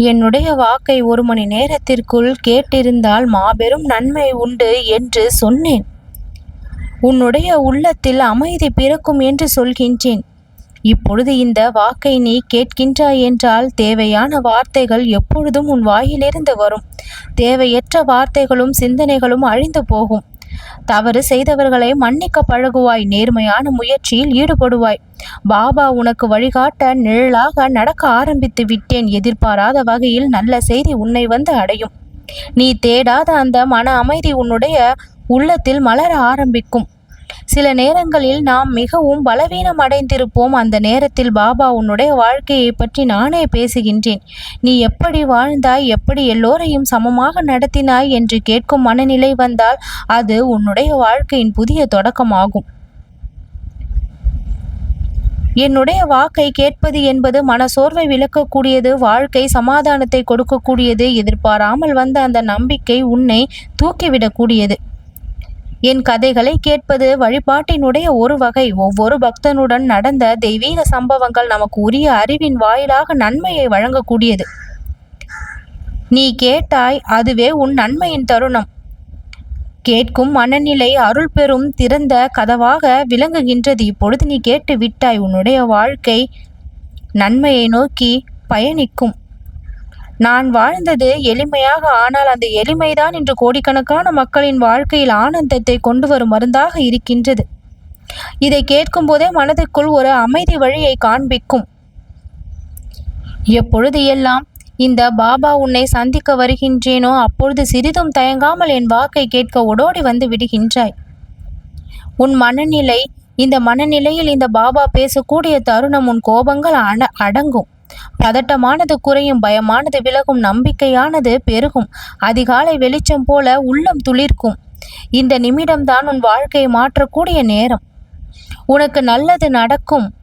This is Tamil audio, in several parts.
என்னுடைய வாக்கை ஒரு மணி நேரத்திற்குள் கேட்டிருந்தால் மாபெரும் நன்மை உண்டு என்று சொன்னேன். உன்னுடைய உள்ளத்தில் அமைதி பிறக்கும் என்று சொல்கின்றேன். இப்பொழுது இந்த வாக்கை நீ கேட்கின்றாய் என்றால் தேவையான வார்த்தைகள் எப்பொழுதும் உன் வாயிலிருந்து வரும். தேவையற்ற வார்த்தைகளும் சிந்தனைகளும் அழிந்து போகும். தவறு செய்தவர்களை மன்னிக்க பழகுவாய். நேர்மையான முயற்சியில் ஈடுபடுவாய். பாபா உனக்கு வழிகாட்ட நிழலாக நடக்க ஆரம்பித்து விட்டேன். எதிர்பாராத வகையில் நல்ல செய்தி உன்னை வந்து அடையும். நீ தேடாத அந்த மன அமைதி உன்னுடைய உள்ளத்தில் மலர ஆரம்பிக்கும். சில நேரங்களில் நாம் மிகவும் பலவீனம் அடைந்திருப்போம். அந்த நேரத்தில் பாபா உன்னுடைய வாழ்க்கையை பற்றி நானே பேசுகின்றேன். நீ எப்படி வாழ்ந்தாய்? எப்படி எல்லோரையும் சமமாக நடத்தினாய்? என்று கேட்கும் மனநிலை வந்தால் அது உன்னுடைய வாழ்க்கையின் புதிய தொடக்கமாகும். என்னுடைய வாக்கை கேட்பது என்பது மனசோர்வை விளக்கக்கூடியது வாழ்க்கை சமாதானத்தை கொடுக்கக்கூடியது எதிர்பாராமல் வந்த அந்த நம்பிக்கை உன்னை தூக்கிவிடக்கூடியது. என் கதைகளை கேட்பது வழிபாட்டினுடைய ஒரு வகை. ஒவ்வொரு பக்தனுடன் நடந்த தெய்வீக சம்பவங்கள் நமக்கு உரிய அறிவின் வாயிலாக நன்மையை வழங்கக்கூடியது. நீ கேட்டாய் அதுவே உன் நன்மையின் தருணம். கேட்கும் மனநிலை அருள் பெறும் திறந்த கதவாக விளங்குகின்றது. இப்பொழுது நீ கேட்டு விட்டாய் உன்னுடைய வாழ்க்கை நன்மையை நோக்கி பயணிக்கும். நான் வாழ்ந்தது எளிமையாக ஆனால் அந்த எளிமைதான் இன்று கோடிக்கணக்கான மக்களின் வாழ்க்கையில் ஆனந்தத்தை கொண்டு வரும் மருந்தாக இருக்கின்றது. இதை கேட்கும் போதே மனதுக்குள் ஒரு அமைதி வழியை காண்பிக்கும். எப்பொழுது எல்லாம் இந்த பாபா உன்னை சந்திக்க வருகின்றேனோ அப்பொழுது சிறிதும் தயங்காமல் என் வாக்கை கேட்க ஓடோடி வந்து விடுகின்றாய். உன் மனநிலை இந்த மனநிலையில் இந்த பாபா பேசக்கூடிய தருணம் உன் கோபங்கள் அட அடங்கும். பதட்டமானது குறையும் பயமானது விலகும் நம்பிக்கையானது பெருகும். அதிகாலை வெளிச்சம் போல உள்ளம் துளிர்க்கும். இந்த நிமிடம்தான் உன் வாழ்க்கையை மாற்றக்கூடிய நேரம். உனக்கு நல்லது நடக்கும்.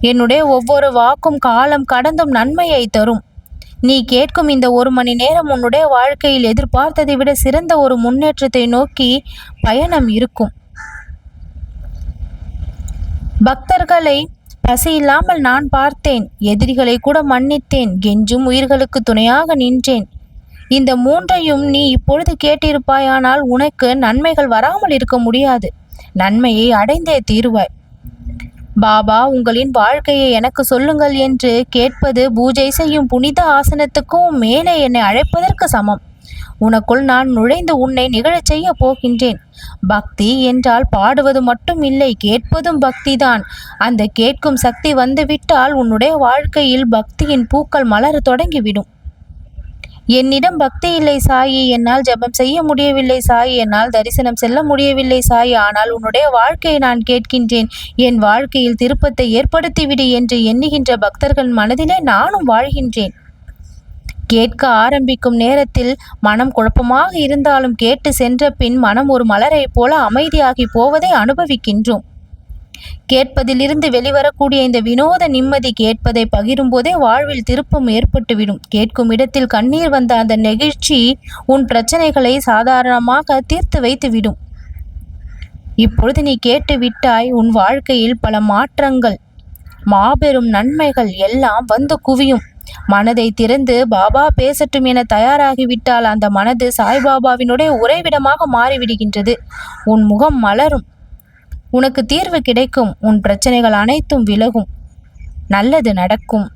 என்னுடைய ஒவ்வொரு வாக்கும் காலம் கடந்தும் நன்மையை தரும். நீ கேட்கும் இந்த ஒரு மணி நேரம் உன்னுடைய வாழ்க்கையில் எதிர்பார்த்ததை விட சிறந்த ஒரு முன்னேற்றத்தை நோக்கி பயணம் இருக்கும். பக்தர்களை பசி நான் பார்த்தேன். எதிரிகளை கூட மன்னித்தேன். கெஞ்சும் உயிர்களுக்கு துணையாக நின்றேன். இந்த மூன்றையும் நீ இப்பொழுது கேட்டிருப்பாயானால் உனக்கு நன்மைகள் வராமல் இருக்க முடியாது. நன்மையை அடைந்தே தீருவாய். பாபா உங்களின் வாழ்க்கையை எனக்கு சொல்லுங்கள் என்று கேட்பது பூஜை செய்யும் புனித ஆசனத்துக்கும் மேலே என்னை அழைப்பதற்கு சமம். உனக்குள் நான் நுழைந்து உன்னை நிகழச் செய்ய போகின்றேன். பக்தி என்றால் பாடுவது மட்டும் இல்லை கேட்பதும் பக்திதான். அந்த கேட்கும் சக்தி வந்துவிட்டால் உன்னுடைய வாழ்க்கையில் பக்தியின் பூக்கள் மலர தொடங்கிவிடும். என்னிடம் பக்தி இல்லை சாயி என்னால் ஜெபம் செய்ய முடியவில்லை சாயி என்னால் தரிசனம் செல்ல முடியவில்லை சாயி ஆனால் உன்னுடைய வாழ்க்கையை நான் கேட்கின்றேன். என் வாழ்க்கையில் திருப்பத்தை ஏற்படுத்திவிடு என்று எண்ணுகின்ற பக்தர்கள் மனதிலே நானும் வாழ்கின்றேன். கேட்க ஆரம்பிக்கும் நேரத்தில் மனம் குழப்பமாக இருந்தாலும் கேட்டு சென்ற பின் மனம் ஒரு மலரை போல அமைதியாகி போவதை அனுபவிக்கின்றோம். கேட்பதிலிருந்து வெளிவரக்கூடிய இந்த வினோத நிம்மதி கேட்பதை பகிரும்போதே வாழ்வில் திருப்பம் ஏற்பட்டுவிடும். கேட்கும் இடத்தில் கண்ணீர் வந்த அந்த நெகிழ்ச்சி உன் பிரச்சனைகளை சாதாரணமாக தீர்த்து வைத்துவிடும். இப்பொழுது நீ கேட்டு விட்டாய் உன் வாழ்க்கையில் பல மாற்றங்கள் மாபெரும் நன்மைகள் எல்லாம் வந்து குவியும். மனதை திறந்து பாபா பேசட்டும் என தயாராகிவிட்டால் அந்த மனது சாய்பாபாவினுடைய உறைவிடமாக மாறிவிடுகின்றது. உன் முகம் மலரும். உனக்கு தீர்வு கிடைக்கும். உன் பிரச்சனைகள் அனைத்தும் விலகும். நல்லது நடக்கும்.